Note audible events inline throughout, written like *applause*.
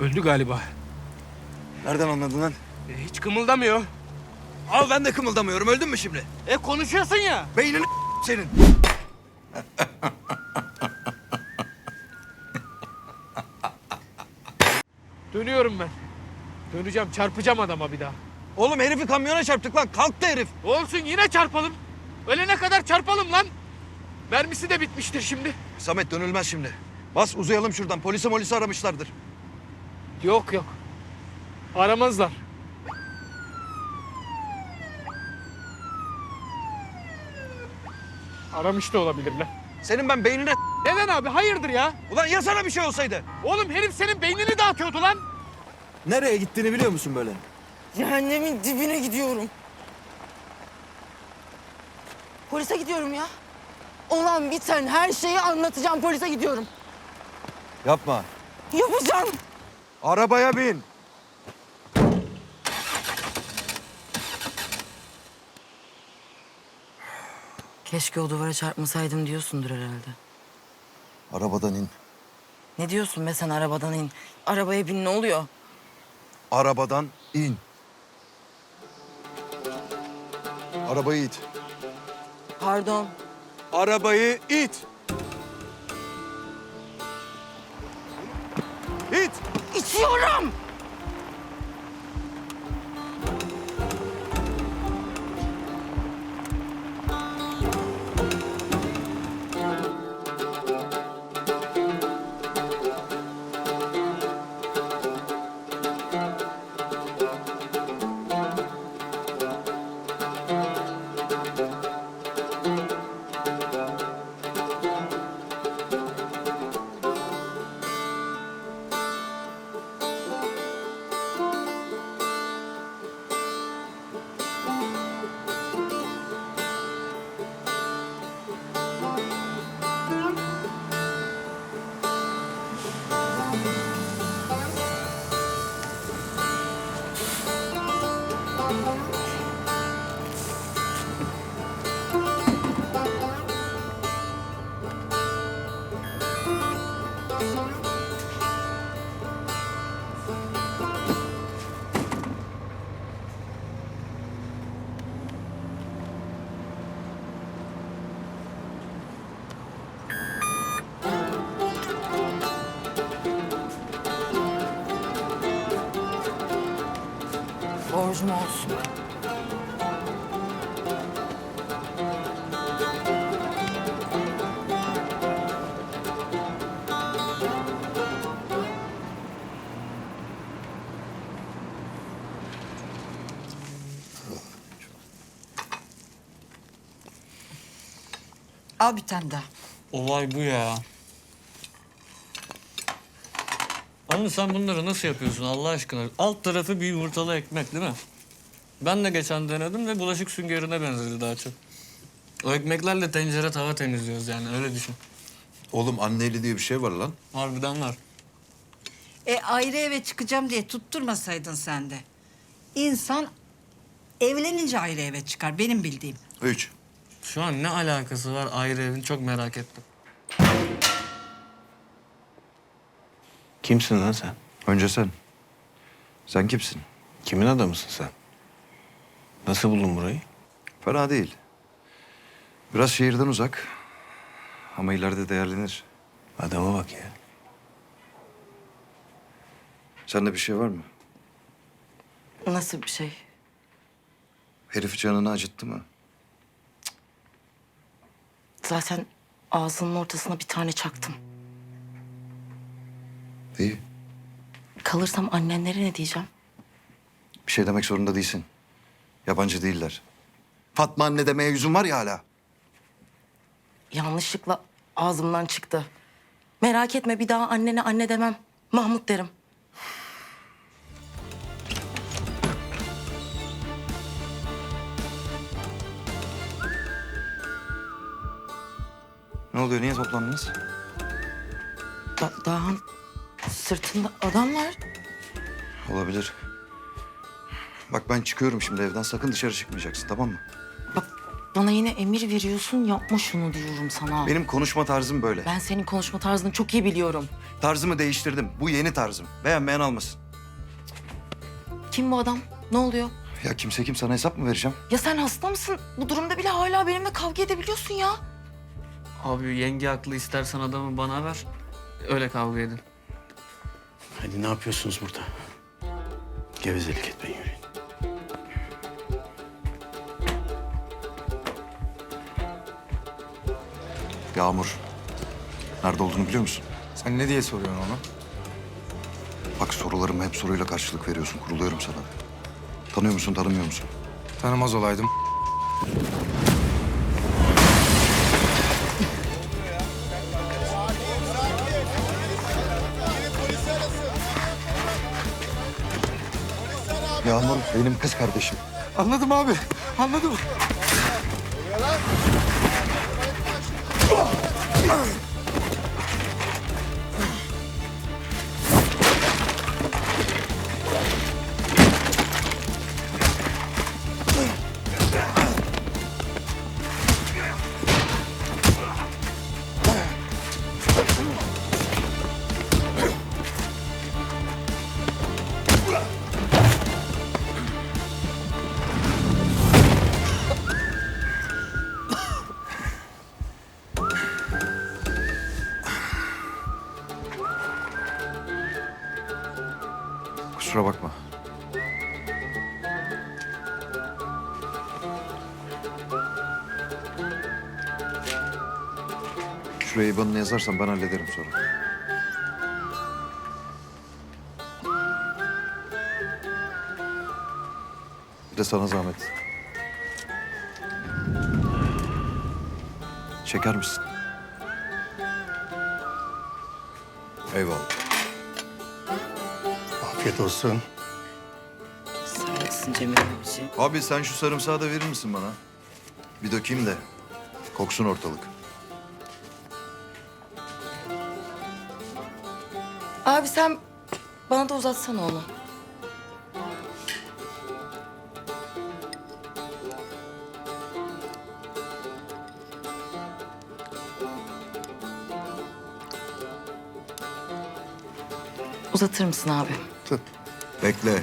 Öldü galiba. Nereden anladın lan? E, hiç kımıldamıyor. Al ben de kımıldamıyorum. Öldün mü şimdi? E konuşuyorsun ya. Beynini senin. Dönüyorum ben. Döneceğim çarpacağım adama bir daha. Oğlum herifi kamyona çarptık lan. Kalktı herif. Olsun yine çarpalım. Ölene kadar çarpalım lan. Mermisi de bitmiştir şimdi. Samet dönülmez şimdi. Bas uzayalım şuradan. Polisi molisi aramışlardır. Yok yok. Aramazlar. Aramış da olabilirler. Senin ben beynine... Neden abi? Hayırdır ya? Ulan ya sana bir şey olsaydı? Oğlum herif senin beynini dağıtıyordu lan. Nereye gittiğini biliyor musun böyle? Cehennemin dibine gidiyorum. Polise gidiyorum ya. Olan biten her şeyi anlatacağım. Polise gidiyorum. Yapma. Yapacağım. Arabaya bin. Keşke o duvara çarpmasaydım diyorsundur herhalde. Arabadan in. Ne diyorsun be sen arabadan in. Arabaya bin ne oluyor? Arabadan in. Arabayı it. Pardon. Arabayı it. Al bir tane daha. Olay bu ya. Anne sen bunları nasıl yapıyorsun Allah aşkına? Alt tarafı bir yumurtalı ekmek değil mi? Ben de geçen denedim ve bulaşık süngerine benzedi daha çok. O ekmeklerle tencere tava temizliyoruz yani öyle düşün. Oğlum anneli diye bir şey var lan. Harbiden var. E ayrı eve çıkacağım diye tutturmasaydın sen de. İnsan evlenince ayrı eve çıkar benim bildiğim. Üç. Şu an ne alakası var ayrı evin çok merak ettim. Kimsin lan sen? Önce sen. Sen kimsin? Kimin adamısın sen? Nasıl buldun burayı? Fena değil. Biraz şehirden uzak. Ama ileride değerlenir. Adama bak ya. Sende bir şey var mı? Nasıl bir şey? Herif canını acıttı mı? Zaten ağzının ortasına bir tane çaktım. İyi. Kalırsam annenlere ne diyeceğim? Bir şey demek zorunda değilsin. Yabancı değiller. Fatma anne demeye yüzün var ya hala. Yanlışlıkla ağzımdan çıktı. Merak etme bir daha annene anne demem. Mahmut derim. Ne oluyor? Niye toplandınız? Da daha sırtında adam var. Olabilir. Bak ben çıkıyorum şimdi evden. Sakın dışarı çıkmayacaksın tamam mı? Bak Bana yine emir veriyorsun yapma şunu diyorum sana. Benim konuşma tarzım böyle. Ben senin konuşma tarzını çok iyi biliyorum. Tarzımı değiştirdim. Bu yeni tarzım. Beğenmeyen almasın. Kim bu adam? Ne oluyor? Ya kimse kim sana hesap mı vereceğim? Ya sen hasta mısın? Bu durumda bile hala benimle kavga edebiliyorsun ya. Abi yenge haklı istersen adamı bana ver. Öyle kavga edin. Hadi ne yapıyorsunuz burada? Gevezelik etmeyin yürüyün. Yağmur. Nerede olduğunu biliyor musun? Sen ne diye soruyorsun onu? Bak sorularıma hep soruyla karşılık veriyorsun. Kuruluyorum sana. Tanıyor musun, tanımıyor musun? Tanımaz olaydım. Yağmur benim kız kardeşim. Anladım abi. Anladım. Yazarsan ben hallederim sonra. Bir de sana zahmet. Çeker misin? Eyvallah. Afiyet olsun. Sağ olasın Cemil abiciğim. Abi sen şu sarımsağı da verir misin bana? Bir dökeyim de koksun ortalık. Abi sen bana da uzatsana onu. Uzatır mısın abi? Bekle.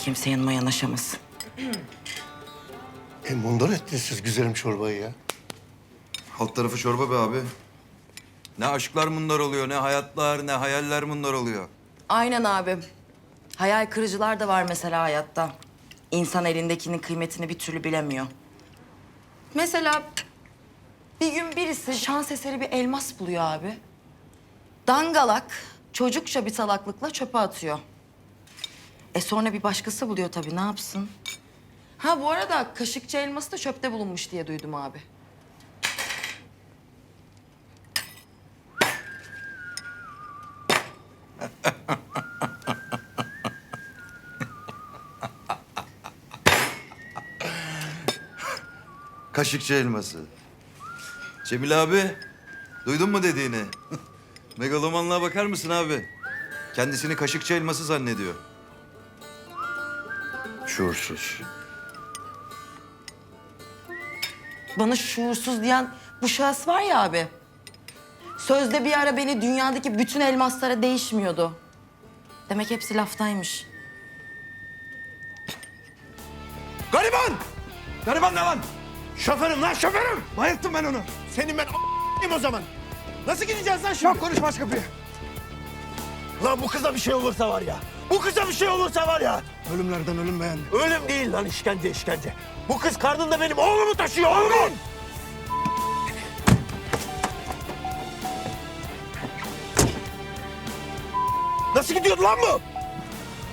Kimse yanıma yanaşamasın. E mundan ettiniz siz güzelim çorbayı ya. Alt tarafı çorba be abi. Ne aşklar bunlar oluyor, ne hayatlar, ne hayaller bunlar oluyor. Aynen abi. Hayal kırıcılar da var mesela hayatta. İnsan elindekinin kıymetini bir türlü bilemiyor. Mesela bir gün birisi şans eseri bir elmas buluyor abi. Dangalak çocukça bir salaklıkla çöpe atıyor. E sonra bir başkası buluyor tabii ne yapsın? Ha bu arada kaşıkçı elması da çöpte bulunmuş diye duydum abi. *laughs* Kaşıkçı elması. Cemil abi, duydun mu dediğini? *laughs* Megalomanlığa bakar mısın abi? Kendisini kaşıkçı elması zannediyor. Şuursuz. Bana şuursuz diyen bu şahıs var ya abi. Sözde bir ara beni dünyadaki bütün elmaslara değişmiyordu. Demek hepsi laftaymış. Gariban! Gariban ne lan? Şoförüm lan şoförüm! Bayılttım ben onu. Senin ben a**ayım o zaman. Nasıl gideceğiz lan şimdi? Çok konuşma aç kapıyı. Lan bu kıza bir şey olursa var ya. Bu kıza bir şey olursa var ya. Ölümlerden ölüm beğendi. Ölüm değil lan işkence işkence. Bu kız karnında benim oğlumu taşıyor oğlumu. Nasıl gidiyordu lan bu?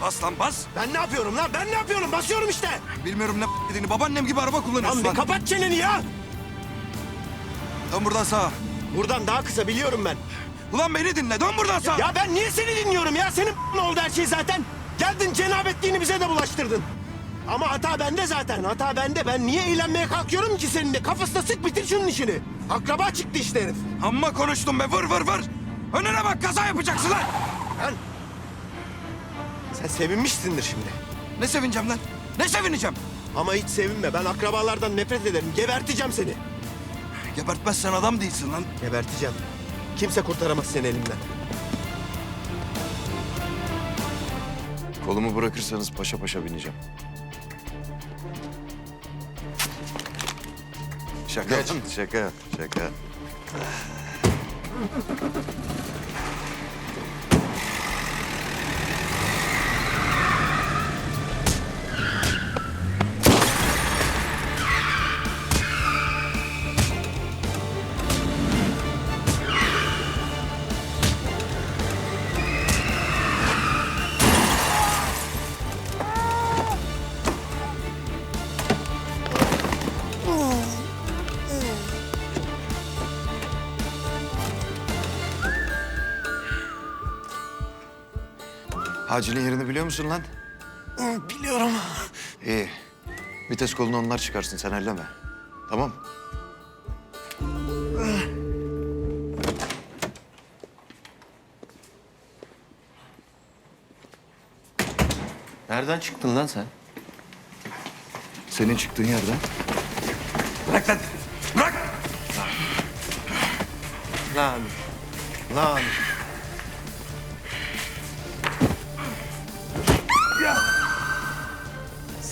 Bas lan bas. Ben ne yapıyorum lan? Ben ne yapıyorum? Basıyorum işte. Bilmiyorum ne dediğini. Babaannem gibi araba kullanıyorsun Lan bir lan. kapat çeneni ya. Dön buradan sağa. Buradan daha kısa biliyorum ben. Ulan beni dinle. Dön buradan sağa. Ya ben niye seni dinliyorum ya? Senin ne *laughs* oldu her şey zaten? Geldin cenabetliğini bize de bulaştırdın. Ama hata bende zaten. Hata bende. Ben niye eğlenmeye kalkıyorum ki seninle? Kafasına sık bitir şunun işini. Akraba çıktı işte herif. Amma konuştun be vır vır vır. Önüne bak kaza yapacaksın lan. Lan. Sen sevinmişsindir şimdi. Ne sevineceğim lan? Ne sevineceğim? Ama hiç sevinme. Ben akrabalardan nefret ederim. Geberteceğim seni. Gebertmezsen adam değilsin lan. Geberteceğim. Kimse kurtaramaz seni elimden. Kolumu bırakırsanız paşa paşa bineceğim. Şaka şaka, şaka. Hacı'nın yerini biliyor musun lan? Biliyorum. İyi. Vites kolunu onlar çıkarsın sen elleme. Tamam. Nereden çıktın lan sen? Senin çıktığın yerden. Bırak lan. Bırak. Lan. Lan.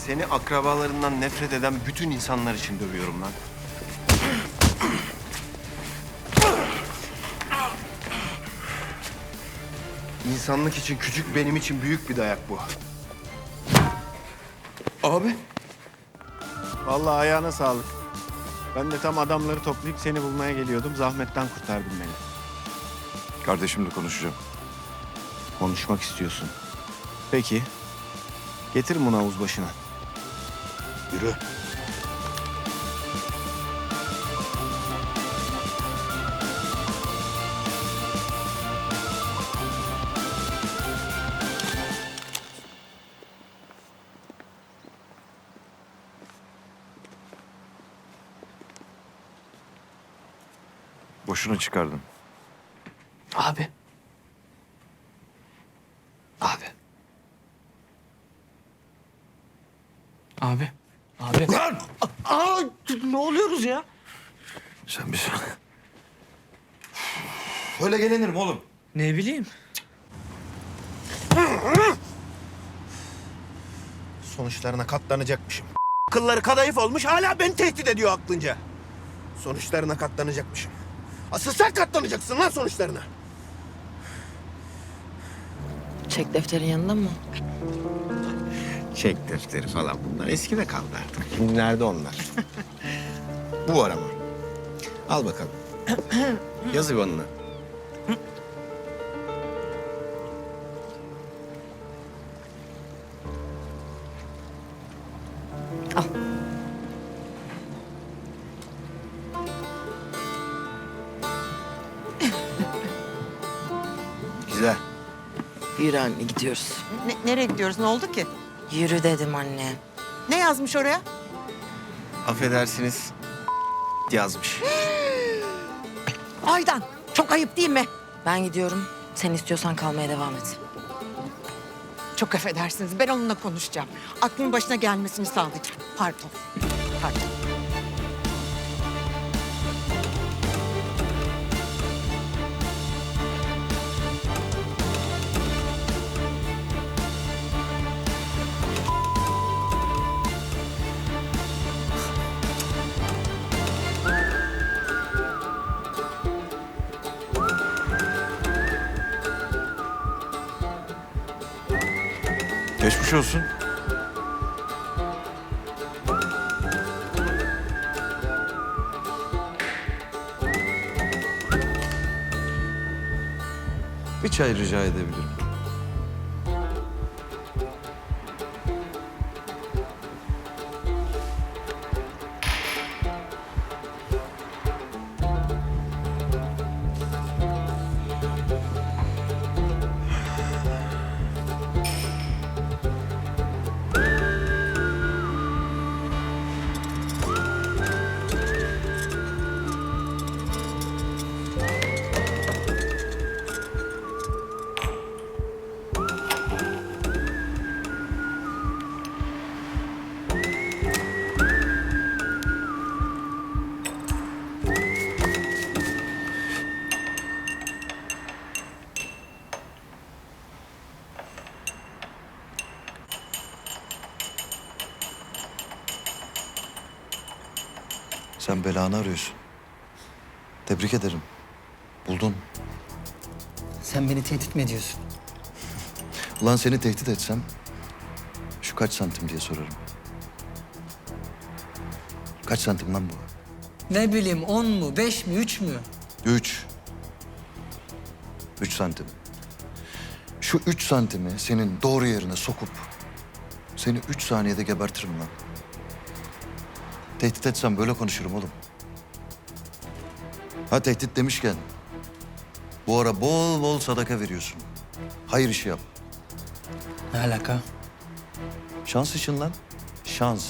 Seni akrabalarından nefret eden bütün insanlar için dövüyorum lan. İnsanlık için küçük, benim için büyük bir dayak bu. Abi. Vallahi ayağına sağlık. Ben de tam adamları toplayıp seni bulmaya geliyordum. Zahmetten kurtardın beni. Kardeşimle konuşacağım. Konuşmak istiyorsun. Peki. Getir bunu havuz başına. Yürü. Boşuna çıkardın. Abi. Abi. Abi. Abi. Aa, ne oluyoruz ya? Sen bir saniye. Öyle gelinir mi oğlum? Ne bileyim. Sonuçlarına katlanacakmışım. Kılları kadayıf olmuş hala beni tehdit ediyor aklınca. Sonuçlarına katlanacakmışım. Asıl sen katlanacaksın lan sonuçlarına. Çek defterin yanında mı? Çek defteri falan bunlar eskide kaldı artık. Şimdi nerede onlar? Bu arama. Al bakalım. Yaz İvan'ına. Güzel. Yürü anne gidiyoruz. Ne- nereye gidiyoruz? Ne oldu ki? Yürü dedim anne. Ne yazmış oraya? Affedersiniz. yazmış. *gasps* Aydan. Çok ayıp değil mi? Ben gidiyorum. Sen istiyorsan kalmaya devam et. Çok affedersiniz. Ben onunla konuşacağım. Aklın başına gelmesini sağlayacağım. Pardon. Pardon. Olsun. Bir çay rica edebilirim. Sen belanı arıyorsun. Tebrik ederim. Buldun. Sen beni tehdit mi ediyorsun? Ulan seni tehdit etsem şu kaç santim diye sorarım. Kaç santim lan bu? Ne bileyim on mu, beş mi, üç mü? Üç. Üç santim. Şu üç santimi senin doğru yerine sokup seni üç saniyede gebertirim lan. Tehdit etsem böyle konuşurum oğlum. Ha tehdit demişken bu ara bol bol sadaka veriyorsun. Hayır işi yap. Ne alaka? Şans için lan. Şans.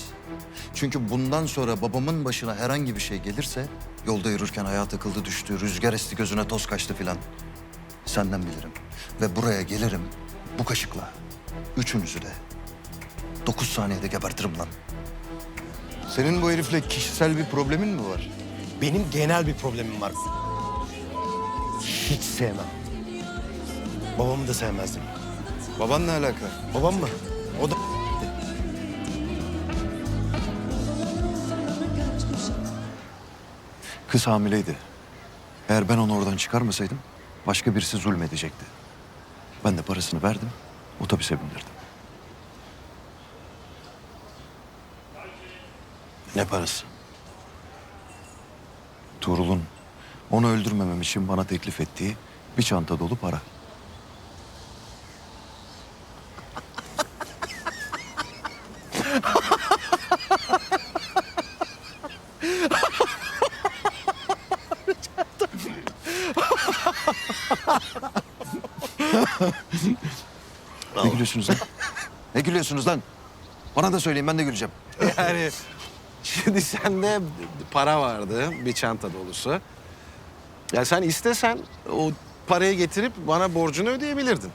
Çünkü bundan sonra babamın başına herhangi bir şey gelirse... ...yolda yürürken ayağa takıldı düştü, rüzgar esti gözüne toz kaçtı filan. Senden bilirim. Ve buraya gelirim bu kaşıkla. Üçünüzü de. Dokuz saniyede gebertirim lan. Senin bu herifle kişisel bir problemin mi var? Benim genel bir problemim var. Hiç sevmem. Babamı da sevmezdim. Baban ne alaka? Babam mı? O da Kız hamileydi. Eğer ben onu oradan çıkarmasaydım başka birisi zulmedecekti. Ben de parasını verdim, otobüse bindirdim. Ne parası? Tuğrul'un onu öldürmemem için bana teklif ettiği bir çanta dolu para. ne gülüyorsunuz lan? Ne gülüyorsunuz lan? Bana da söyleyin ben de güleceğim. Yani şimdi sende para vardı, bir çanta dolusu. Ya sen istesen o parayı getirip bana borcunu ödeyebilirdin.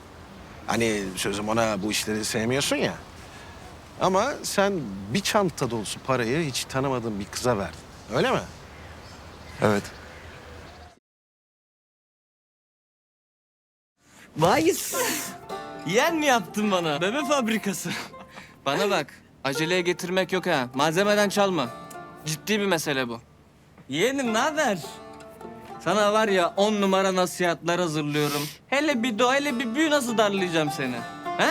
Hani sözüm ona bu işleri sevmiyorsun ya. Ama sen bir çanta dolusu parayı hiç tanımadığın bir kıza verdin. Öyle mi? Evet. Vay. Yen mi yaptın bana? Bebe fabrikası. Bana bak. Aceleye getirmek yok ha. Malzemeden çalma. Ciddi bir mesele bu. Yeğenim ne haber? Sana var ya on numara nasihatler hazırlıyorum. Hele bir doğa hele bir büyü nasıl darlayacağım seni. He?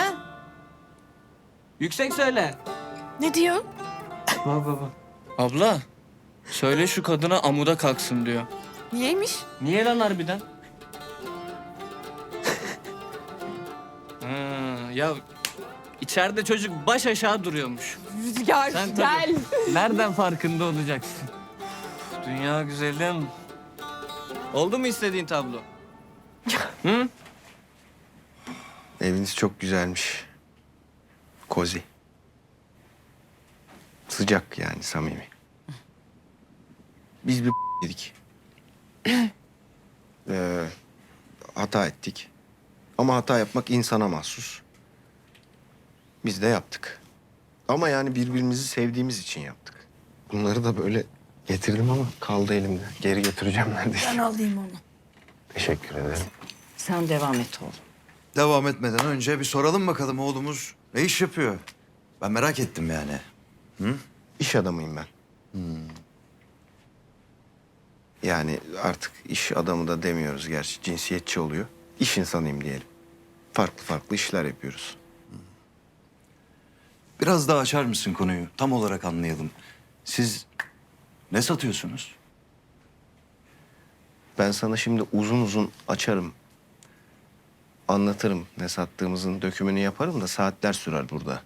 Yüksek söyle. Ne diyor? Bak baba. Abla. Söyle şu kadına amuda kalksın diyor. Niyeymiş? Niye lan harbiden? ha, ya içeride çocuk baş aşağı duruyormuş. Rüzgar Sen tabii. *laughs* Nereden farkında olacaksın? Dünya güzelim. Oldu mu istediğin tablo? *laughs* Hı? Eviniz çok güzelmiş. Kozi. Sıcak yani samimi. Biz bir *laughs* yedik. *clears throat* Ee, hata ettik. Ama hata yapmak insana mahsus. Biz de yaptık. Ama yani birbirimizi sevdiğimiz için yaptık. Bunları da böyle getirdim ama kaldı elimde. Geri götüreceğim neredeyse. Ben alayım onu. Teşekkür ederim. Sen devam et oğlum. Devam etmeden önce bir soralım bakalım oğlumuz ne iş yapıyor? Ben merak ettim yani. İş adamıyım ben. Yani artık iş adamı da demiyoruz gerçi. Cinsiyetçi oluyor. İş insanıyım diyelim. Farklı farklı işler yapıyoruz. Biraz daha açar mısın konuyu? Tam olarak anlayalım. Siz ne satıyorsunuz? Ben sana şimdi uzun uzun açarım. Anlatırım ne sattığımızın dökümünü yaparım da saatler sürer burada.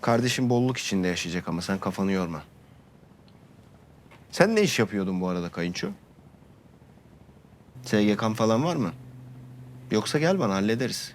Kardeşim bolluk içinde yaşayacak ama sen kafanı yorma. Sen ne iş yapıyordun bu arada kayınço? SGK'n falan var mı? Yoksa gel bana hallederiz.